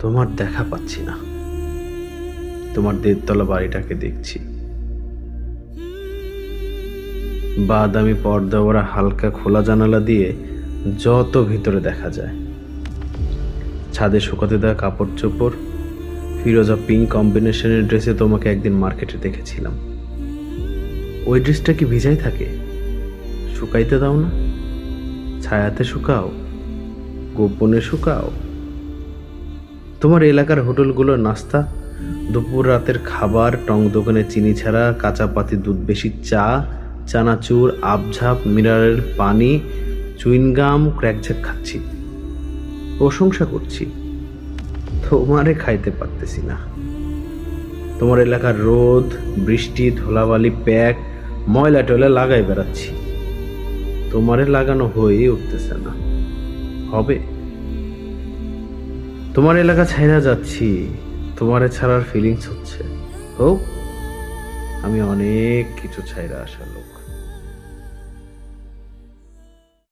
তোমার দেখা পাচ্ছি না। তোমার দেড়তলা বাড়িটাকে দেখছি। বাদামি পর্দা ওরা হালকা খোলা জানালা দিয়ে যত ভিতরে দেখা যায়। ছাদে শুকাতে দেওয়া কাপড় চোপড়, ফিরোজা পিঙ্ক কম্বিনেশনের ড্রেসে তোমাকে একদিন মার্কেটে দেখেছিলাম। ওই ড্রেসটা কি ভিজাই থাকে? শুকাইতে দাও না। ছায়াতে শুকাও। গোপনে শুকাও। তোমার এলাকার হোটেলগুলোর নাস্তা, দুপুর রাতের খাবার, টং দোকানে চিনি ছাড়া, কাঁচা পাতি দুধ বেশি, চা, চানাচুর আবঝাপ মিনারেল পানি, চুইনগাম ক্র্যাকঝ্যাক খাচ্ছি। প্রশংসা করছি। তোমারে খাইতে পারতেছি না। তোমার এলাকার রোদ, বৃষ্টি, ধুলাবালি, প্যাক, ময়লা টয়লা লাগাই বেড়াচ্ছি। তোমারে লাগানো হয়েই উঠতেছে না। হবে? তোমার এলাকা ছাইরা যাচ্ছি। তোমারে ছাড়ার ফিলিংস হচ্ছে। হোক, আমি অনেক কিছু ছাইরা আসার লোক।